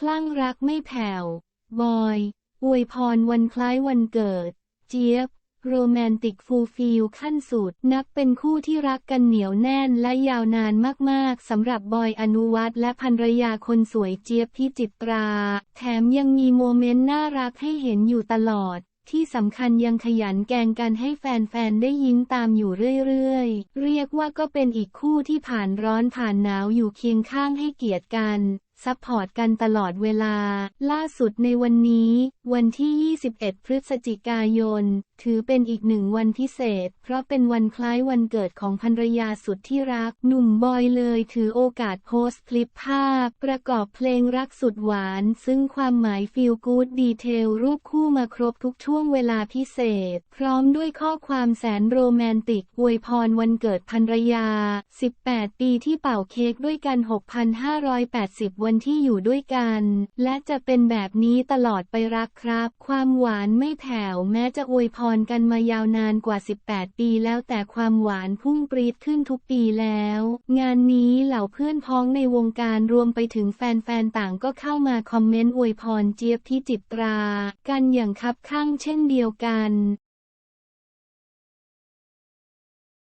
คลั่งรักไม่แผ่ว บอย อวยพรวันคล้ายวันเกิด เจี๊ยบ โรแมนติกฟูลฟิลขั้นสุด นับเป็นคู่ที่รักกันเหนียวแน่นและยาวนานมากๆสำหรับบอยอนุวัฒน์และภรรยาคนสวยเจี๊ยบพิจิตรา แถมยังมีโมเมนต์น่ารักให้เห็นอยู่ตลอดที่สำคัญยังขยันแกงกันให้แฟนๆ ได้ยิ้มตามอยู่เรื่อยๆ เรียกว่าก็เป็นอีกคู่ที่ผ่านร้อนผ่านหนาวอยู่เคียงข้างให้เกียรติกัน ซัพพอร์ตกันตลอดเวลา ล่าสุดในวันนี้ วันที่ 21 พฤศจิกายน ถือเป็นอีกหนึ่งวันพิเศษ เพราะเป็นวันคล้ายวันเกิดของภรรยาสุดที่รัก หนุ่มบอยเลยถือโอกาสโพสต์คลิปภาพ ประกอบเพลงรักสุดหวาน ซึ่งความหมายฟีลกู๊ดดีเทลรูปคู่มาครบทุกช่วงเวลาพิเศษ พร้อมด้วยข้อความแสนโรแมนติกอวยพรวันเกิดภรรยา 18 ปีที่เป่าเค้กด้วยกัน 6,580วันที่อยู่ด้วยกัน และจะเป็นแบบนี้ตลอดไปรักครับ ความหวานไม่แผ่วแม้จะอวยพรกันมายาวนานกว่า 18 ปีแล้วแต่ความหวานพุ่งปรีดขึ้นทุกปีแล้ว งานนี้เหล่าเพื่อนพ้องในวงการรวมไปถึงแฟนๆต่างก็เข้ามาคอมเมนต์อวยพรเจี๊ยบพิจิตรา กันอย่างคับข้างเช่นเดียวกัน